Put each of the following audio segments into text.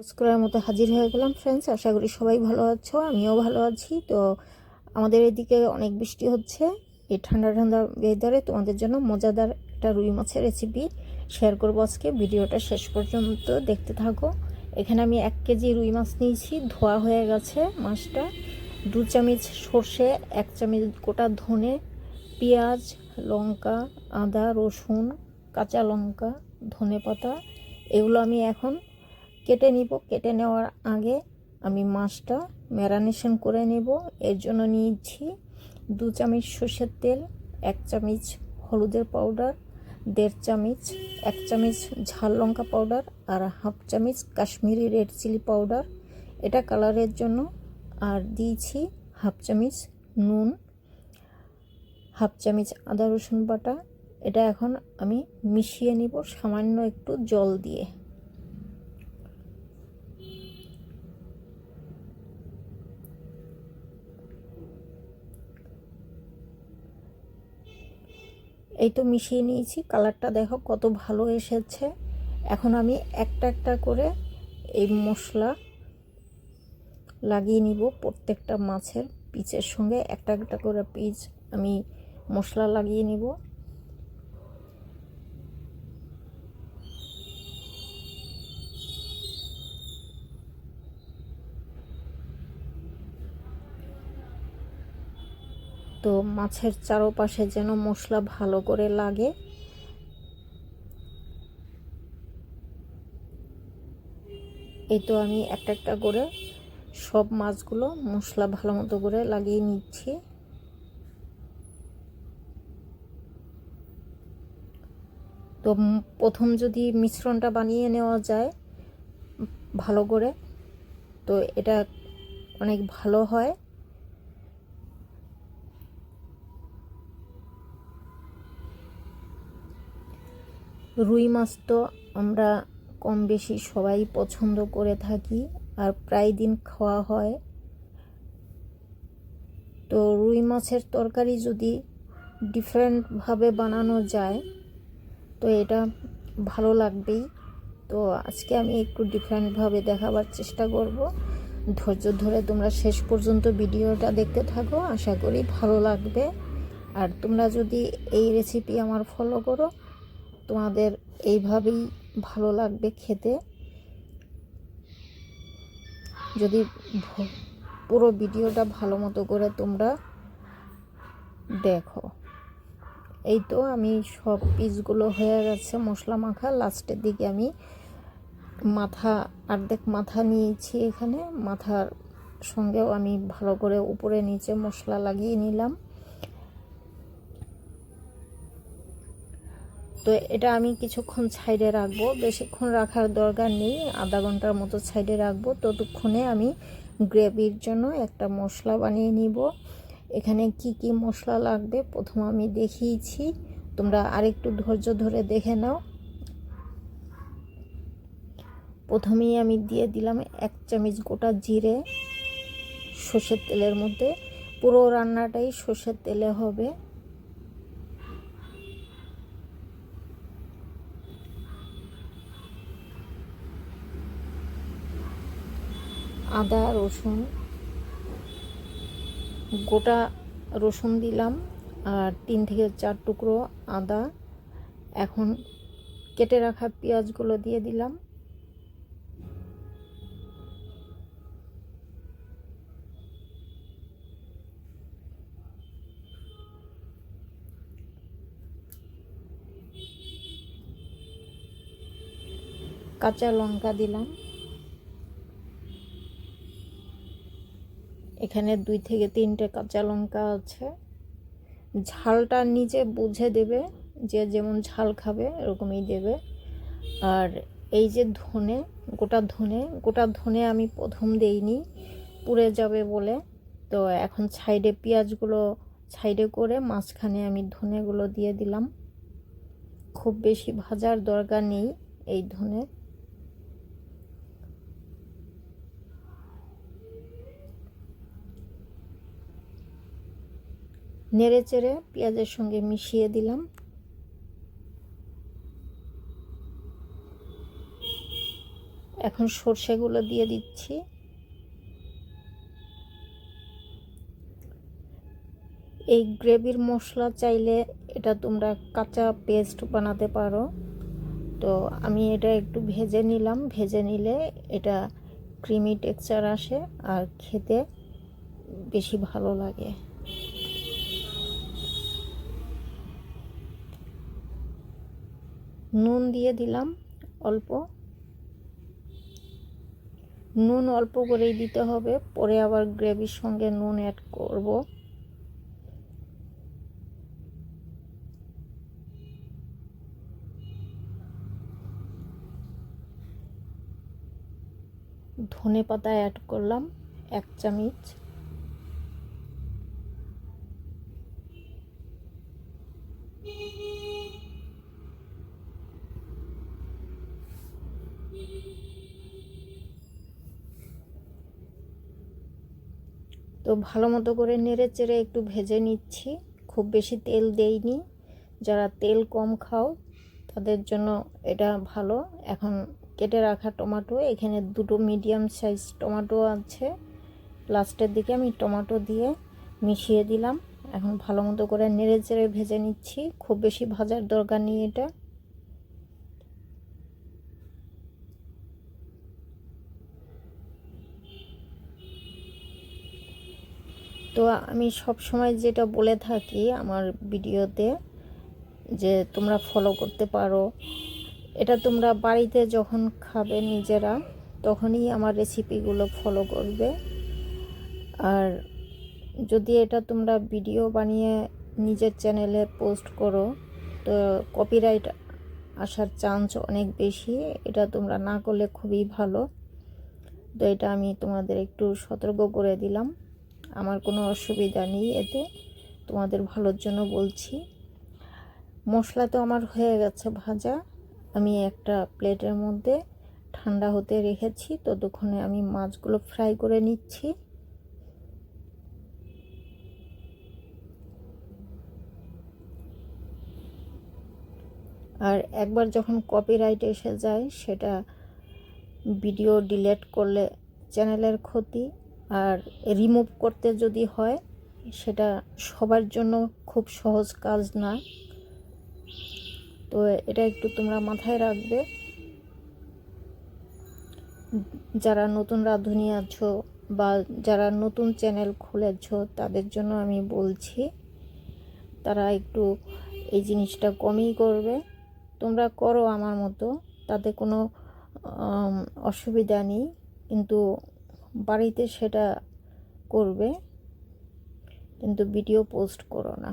Post মতো হাজির হয়ে গেলাম ফ্রেন্ডস আশা করি সবাই ভালো আছো, আমিও ভালো আছি। তো আমাদের এদিকে অনেক বৃষ্টি হচ্ছে। এই ঠান্ডা ঠান্ডা ওয়েদারে তোমাদের জন্য মজাদার একটা রুই মাছের রেসিপি শেয়ার করব আজকে। ভিডিওটা শেষ পর্যন্ত দেখতে থাকো। এখানে আমি এক কেজি রুই মাছ নিয়েছি, ধোয়া হয়ে গেছে মাছটা। দু চামচ সর্ষে, এক চামচ গোটা ধনে, পেঁয়াজ, লঙ্কা, আদা, রসুন, কাঁচা লঙ্কা, ধনে পাতা। এগুলো আমি এখন কেটে নিব। কেটে নেওয়ার আগে আমি মাছটা ম্যারানেশন করে নেব। এর জন্য নিয়েছি দু চামচ সর্ষের তেল, এক চামচ হলুদের পাউডার, দেড় চামচ, এক চামচ ঝাল লঙ্কা পাউডার আর হাফ চামচ কাশ্মীরি রেড চিলি পাউডার। এটা কালারের জন্য। আর দিয়েছি হাফ চামচ নুন, হাফ চামচ আদা রসুন বাটা। এটা এখন আমি মিশিয়ে নিব সামান্য একটু জল দিয়ে। এই তো মিশিয়ে নিয়েছি। কালারটা দেখো কত ভালো এসেছে। এখন আমি একটা একটা করে এই মশলা লাগিয়ে নিব প্রত্যেকটা মাছের পিচের সঙ্গে। একটা একটা করে পিচ আমি মশলা লাগিয়ে নিব। মাছের চারোপাশে যেন মশলা ভালো করে লাগে। এই তো আমি একটা একটা করে সব মাছগুলো মশলা ভালো মতো করে লাগিয়ে নিচ্ছি। তো প্রথম যদি মিশ্রণটা বানিয়ে নেওয়া যায় ভালো করে, তো এটা অনেক ভালো হয়। রুই মাছ তো আমরা কম বেশি সবাই পছন্দ করে থাকি আর প্রায় দিন খাওয়া হয়। তো রুই মাছের তরকারি যদি ডিফারেন্টভাবে বানানো যায়, তো এটা ভালো লাগবেই। তো আজকে আমি একটু ডিফারেন্টভাবে দেখাবার চেষ্টা করব। ধৈর্য ধরে তোমরা শেষ পর্যন্ত ভিডিওটা দেখতে থাকো, আশা করি ভালো লাগবে। আর তোমরা যদি এই রেসিপি আমার ফলো করো তোমাদের এইভাবেই ভালো লাগবে খেতে। যদি পুরো ভিডিওটা ভালো মতো করে তোমরা দেখো। এই তো আমি সব পিসগুলো হয়ে গেছে মশলা মাখা। লাস্টের দিকে আমি মাথা, অর্ধেক মাথা নিয়েছি এখানে। মাথার সঙ্গেও আমি ভালো করে উপরে নিচে মশলা লাগিয়ে নিলাম। তো এটা আমি কিছুক্ষণ সাইডে রাখব। বেশিক্ষণ রাখার দরকার নেই, আধা ঘণ্টার মতো সাইডে রাখব। ততক্ষণে আমি গ্রেভির জন্য একটা মশলা বানিয়ে নিব। এখানে কি কি মশলা লাগবে প্রথম আমি দেখিয়েছি। তোমরা আরেকটু ধৈর্য ধরে দেখে নাও। প্রথমেই আমি দিয়ে দিলাম এক চামচ গোটা জিরে সর্ষের তেলের মধ্যে। পুরো রান্নাটাই সর্ষের তেলে হবে। আদা, রসুন, গোটা রসুন দিলাম আর তিন থেকে চার টুকরো আদা। এখন কেটে রাখা পেঁয়াজগুলো দিয়ে দিলাম। কাঁচা লঙ্কা দিলাম। এখানে দুই থেকে তিনটে কাঁচা লঙ্কা আছে। ঝালটা নিজে বুঝে দেবে যে যেমন ঝাল খাবে এরকমই দেবে। আর এই যে ধনে, গোটা ধনে গোটা ধনে আমি প্রথম দেইনি, পুড়ে যাবে বলে। তো এখন সাইডে পেঁয়াজগুলো সাইডে করে মাঝখানে আমি ধনেগুলো দিয়ে দিলাম। খুব বেশি ভাজার দরকার নেই এই ধনে। নেড়ে চেড়ে পেঁয়াজের সঙ্গে মিশিয়ে দিলাম। এখন সর্ষেগুলো দিয়ে দিচ্ছি। এই গ্রেভির মশলা চাইলে এটা তোমরা কাঁচা পেস্ট বানাতে পারো। তো আমি এটা একটু ভেজে নিলাম। ভেজে নিলে এটা ক্রিমি টেক্সচার আসে আর খেতে বেশি ভালো লাগে। নুন দিয়ে দিলাম অল্প। নুন অল্প করেই দিতে হবে, পরে আবার গ্রেভির সঙ্গে নুন অ্যাড করব। ধনে পাতা অ্যাড করলাম এক চামচ। তো ভালো মতো করে নেড়ে চেড়ে একটু ভেজে নিচ্ছি। খুব বেশি তেল দেইনি। যারা তেল কম খাও, তাদের জন্য এটা ভালো। এখন কেটে রাখা টমেটো, এখানে দুটো মিডিয়াম সাইজ টমেটো আছে। লাস্টের দিকে আমি টমেটো দিয়ে মিশিয়ে দিলাম। এখন ভালো মতো করে নেড়ে চেড়ে ভেজে নিচ্ছি। খুব বেশি ভাজার দরকার নেই এটা। আমি সব সময় যেটা বলে থাকি আমার ভিডিওতে যে তোমরা ফলো করতে পারো। এটা তোমরা বাড়িতে যখন খাবে নিজেরা, তখনই আমার রেসিপিগুলো ফলো করবে। আর যদি এটা তোমরা ভিডিও বানিয়ে নিজের চ্যানেলে পোস্ট করো, তো কপিরাইট আসার চান্স অনেক বেশি। এটা তোমরা না করলে খুবই ভালো। তো এটা আমি তোমাদের একটু সতর্ক করে দিলাম। আমার কোনো অসুবিধা নেই এতে। তোমাদের ভালোর জন্য বলছি। মশলা তো আমার হয়ে গেছে ভাজা। আমি একটা প্লেটের মধ্যে ঠান্ডা হতে রেখেছি। ততক্ষণে আমি মাছগুলো ফ্রাই করে নিচ্ছি। আর একবার যখন কপিরাইট এসে যায়, সেটা ভিডিও ডিলেট করলে চ্যানেলের ক্ষতি। আর রিমুভ করতে যদি হয়, সেটা সবার জন্য খুব সহজ কাজ না। তো এটা একটু তোমরা মাথায় রাখবে। যারা নতুন রাঁধুনি আছো বা যারা নতুন চ্যানেল খুলেছ, তাদের জন্য আমি বলছি, তারা একটু এই জিনিসটা কমই করবে। তোমরা করো আমার মতো, তাতে কোনো অসুবিধা নেই। কিন্তু বাড়িতে সেটা করবে, কিন্তু ভিডিও পোস্ট করো না।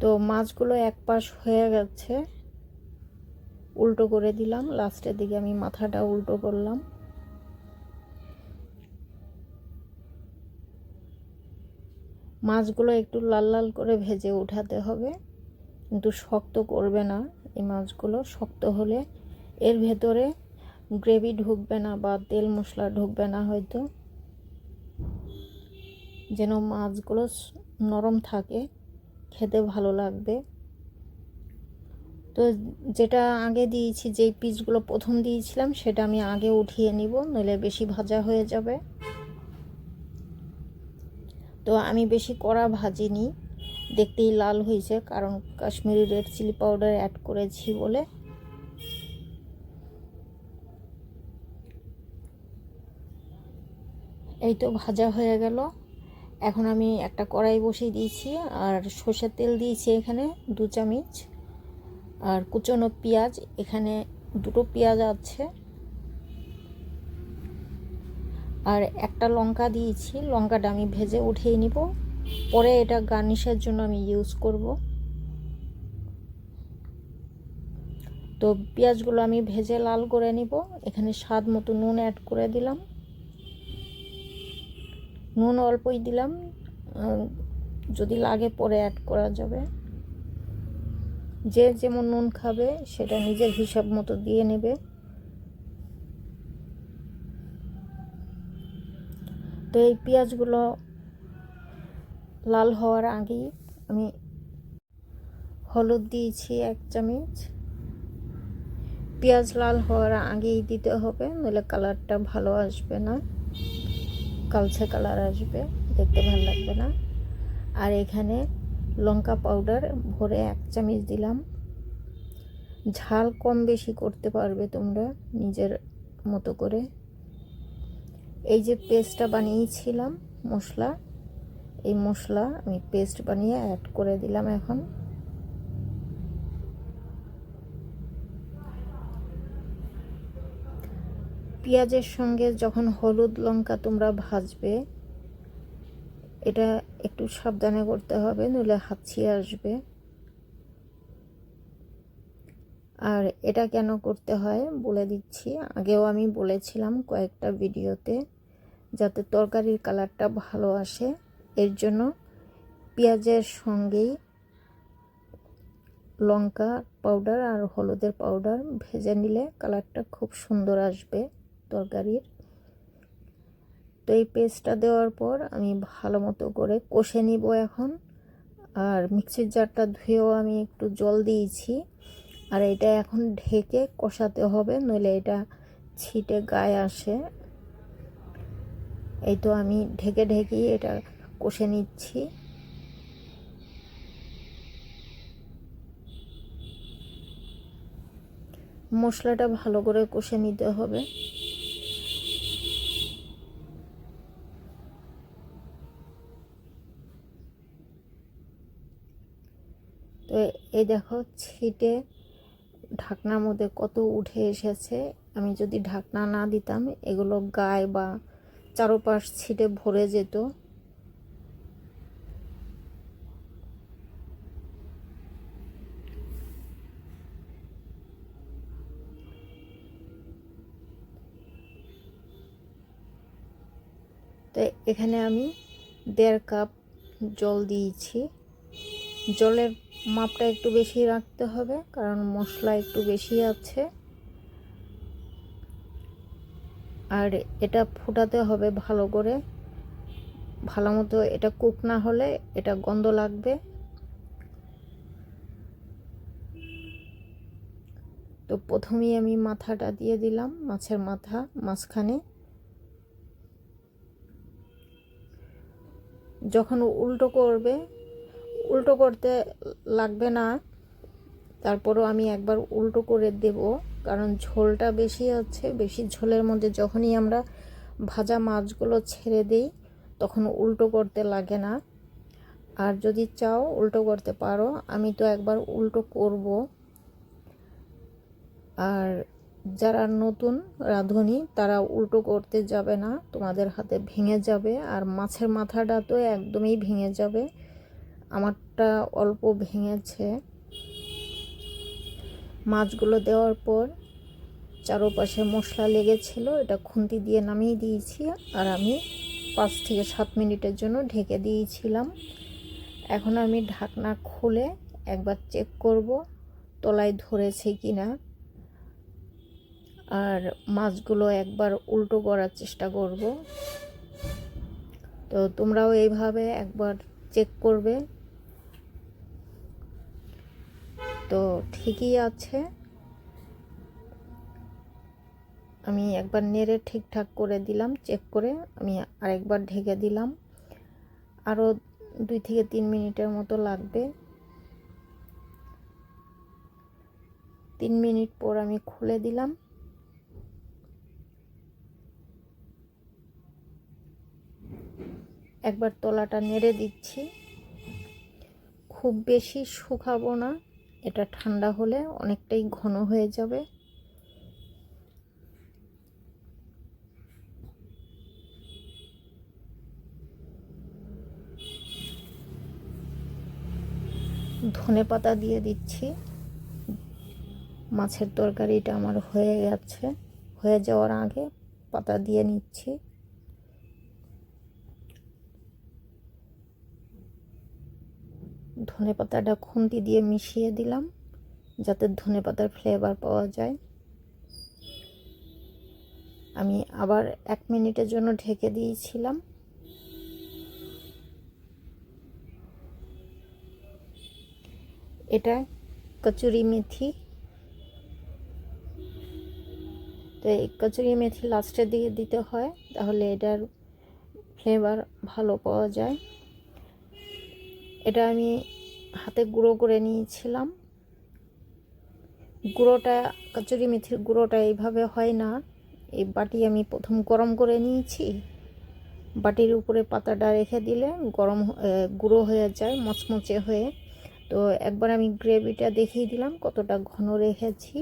তো মাছগুলো এক পাশ হয়ে গেছে, উল্টো করে দিলাম, লাস্টের দিকে আমি মাথাটা উল্টো করলাম। মাছগুলো একটু লাল লাল করে ভেজে উঠাতে হবে, কিন্তু শক্ত করবে না এই মাছগুলো, শক্ত হলে এর ভেতরে গ্রেভি ঢুকবে না বা তেল মশলা ঢুকবে না হয়তো। যেন মাছগুলো নরম থাকে, খেতে ভালো লাগবে। তো যেটা আগে দিয়েছি, যেই পিসগুলো প্রথম দিয়েছিলাম, সেটা আমি আগে উঠিয়ে নিব, নইলে বেশি ভাজা হয়ে যাবে। তো আমি বেশি কড়া ভাজিনি, দেখতেই লাল হয়েছে, কারণ Kashmiri red chilli powder add করেছি বলে। এই তো ভাজা হয়ে গেল। এখন আমি একটা কড়াই বসিয়ে দিয়েছি, আর সর্ষের তেল দিয়েছি এখানে দু চামচ, আর কুচনো পেঁয়াজ, এখানে দুটো পেঁয়াজ আছে। আর একটা লঙ্কা দিয়েছি, লঙ্কাটা আমি ভেজে উঠিয়ে নিব। পরে এটা গার্নিশের জন্য আমি ইউজ করব। তো পেঁয়াজগুলো আমি ভেজে লাল করে নিব। এখানে স্বাদ মতো নুন অ্যাড করে দিলাম। নুন অল্পই দিলাম যদি লাগে পরে অ্যাড করা যাবে। যে যেমন নুন খাবে, সেটা নিজের হিসাব মতো দিয়ে নেবে। তো এই পেঁয়াজগুলো লাল হওয়ার আগেই আমি হলুদ দিয়েছি এক চামচ। পেঁয়াজ লাল হওয়ার আগেই দিতে হবে, নইলে কালারটা ভালো আসবে না। কালচে কালার আসবে, দেখতে ভালো লাগবে না। আর এখানে লঙ্কা পাউডার ভরে এক চামচ দিলাম। ঝাল কম বেশি করতে পারবে তোমরা নিজের মতো করে। এই যে পেস্টটা বানিয়েছিলাম মশলা, এই মশলা আমি পেস্ট বানিয়ে অ্যাড করে দিলাম এখন। পেঁয়াজের সঙ্গে যখন হলুদ লঙ্কা তোমরা ভাজবে, এটা একটু সাবধানে করতে হবে, নইলে হাঁচিয়ে আসবে। আর এটা কেন করতে হয় বলে দিচ্ছি, আগেও আমি বলেছিলাম কয়েকটা ভিডিওতে, যাতে তরকারির কালারটা ভালো আসে। এর জন্য পেঁয়াজের সঙ্গেই লঙ্কা পাউডার আর হলুদের পাউডার ভেজে নিলে কালারটা খুব সুন্দর আসবে। তরকারির। তো এই পেস্টটা দেওয়ার পর আমি ভালো মতো করে কষে নিব এখন। আর মিক্সির জারটা ধুয়েও আমি একটু জল দিয়েছি। আর এটা এখন ঢেকে কষাতে হবে, নইলে এটা ছিটে গায়ে আসে। এই তো আমি ঢেকে ঢেকে এটা কষে নিচ্ছি। মশলাটা ভালো করে কষে নিতে হবে। তো এই দেখো, ছিটে ঢাকনার মধ্যে কত উঠে এসেছে। আমি যদি ঢাকনা না দিতাম, এগুলো গায়ে বা চারোপাশ ছিটে ভরে যেত। তো এখানে আমি দেড় কাপ জল দিয়েছি। জলের মাপটা একটু বেশি রাখতে হবে, কারণ মশলা একটু বেশি আছে। আর এটা ফুটাতে হবে ভালো করে। ভালো মতো এটা কুক না হলে এটা গন্ধ লাগবে। তো প্রথমেই আমি মাথাটা দিয়ে দিলাম, মাছের মাথা মাঝখানে। যখন উল্টো করবে উল্টো করতে লাগবে না। তারপরও আমি একবার উল্টো করে দেব, কারণ ঝোলটা বেশি আছে, বেশি ঝোলের মধ্যে যখনই আমরা ভাজা মাছগুলো ছেড়ে দিই, তখন উল্টো করতে লাগে না। আর যদি চাও উল্টো করতে পারো, আমি তো একবার উল্টো করব। আর যারা নতুন রাঁধুনি, তারা উল্টো করতে যাবে না, তোমাদের হাতে ভেঙে যাবে, আর মাছের মাথাটা তো একদমই ভেঙে যাবে। আমারটা অল্প ভেঙেছে। মাছগুলো দেওয়ার পর চারোপাশে মশলা লেগেছিল, এটা খুন্তি দিয়ে নামিয়ে দিয়েছি আর আমি পাঁচ থেকে সাত মিনিটের জন্য ঢেকে দিয়েছিলাম। এখন আমি ঢাকনা খুলে একবার চেক করব তলায় ধরেছে কি না আর মাছগুলো একবার উল্টো করার চেষ্টা করব। তো তোমরাও এইভাবে একবার চেক করবে। তো ঠিকই আছে। আমি একবার নেড়ে ঠিকঠাক করে দিলাম চেক করে আমি আরেকবার ঢেকে দিলাম। আরও দুই থেকে তিন মিনিটের মতো লাগবে। তিন মিনিট পর আমি খুলে দিলাম। একবার তলাটা নেড়ে দিচ্ছি। খুব বেশি শুকাবো না। এটা ঠান্ডা হলে অনেকটাই ঘন হয়ে যাবে। ধনে পাতা দিয়ে দিচ্ছি। মাছের তরকারিটা আমার হয়ে গেছে। হয়ে যাওয়ার আগে পাতা দিয়ে নিচ্ছি। ধনে পাতাটা খুন্তি দিয়ে মিশিয়ে দিলাম, যাতে ধনে পাতার ফ্লেভার পাওয়া যায়। আমি আবার এক মিনিটের জন্য ঢেকে দিয়েছিলাম। এটা কচুরি মেথি। তো এই কচুরি মেথি লাস্টের দিকে দিতে হয়, তাহলে এটার ফ্লেভার ভালো পাওয়া যায়। এটা আমি হাতে গুঁড়ো করে নিয়েছিলাম। গুঁড়োটা, কচুরি মেথির গুঁড়োটা এইভাবে হয় না। এই বাটি আমি প্রথম গরম করে নিয়েছি। বাটির উপরে পাতাটা রেখে দিলে গরম গুঁড়ো হয়ে যায়, মচমচে হয়ে। তো একবার আমি গ্রেভিটা দেখিয়ে দিলাম কতটা ঘন রেখেছি।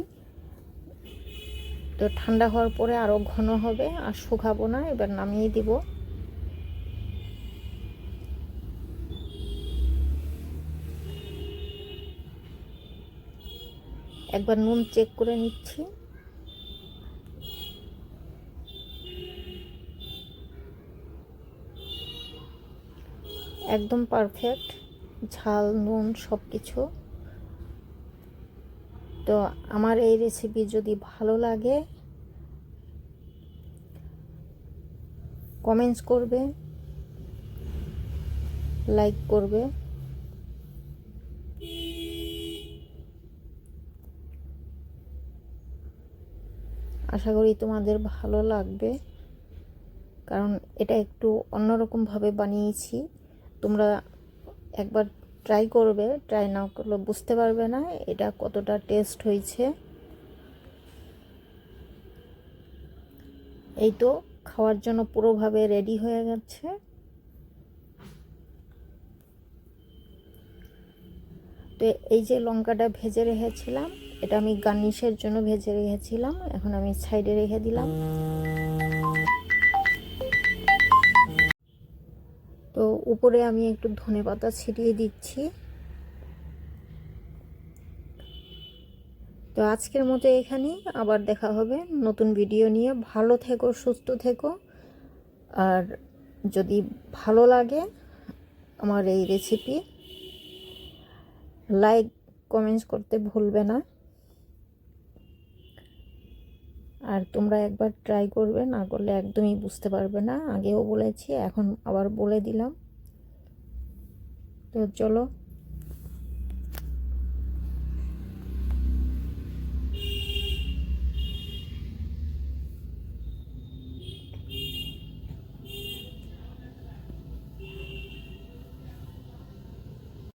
তো ঠান্ডা হওয়ার পরে আরও ঘন হবে, আর শুকাবো না, এবার নামিয়ে দিব। একবার নুন চেক করে নিচ্ছি। একদম পারফেক্ট ঝাল, নুন সব কিছু তো আমার এই রেসিপি যদি ভালো লাগে কমেন্টস করবে লাইক করবে। আশা করি তোমাদের ভালো লাগবে। কারণ এটা একটু অন্যরকমভাবে বানিয়েছি। তোমরা একবার ট্রাই করবে ট্রাই না করলে বুঝতে পারবে না এটা কতটা টেস্ট হয়েছে। এই তো খাওয়ার জন্য পুরোভাবে রেডি হয়ে গেছে। তো এই যে লঙ্কাটা ভেজে রেখেছিলাম এটা আমি গার্নিশের জন্য ভেজে রেখেছিলাম। এখন আমি সাইডে রেখে দিলাম। তো উপরে আমি একটু ধনে পাতা ছিটিয়ে দিচ্ছি। তো আজকের মতো এখানেই। আবার দেখা হবে নতুন ভিডিও নিয়ে। ভালো থেকো, সুস্থ থেকো। আর যদি ভালো লাগে আমার এই রেসিপি লাইক কমেন্টস করতে ভুলবে না। আর তোমরা একবার ট্রাই করবে, না করলে একদমই বুঝতে পারবে না। আগেও বলেছি, এখন আবার বলে দিলাম। তো চলো।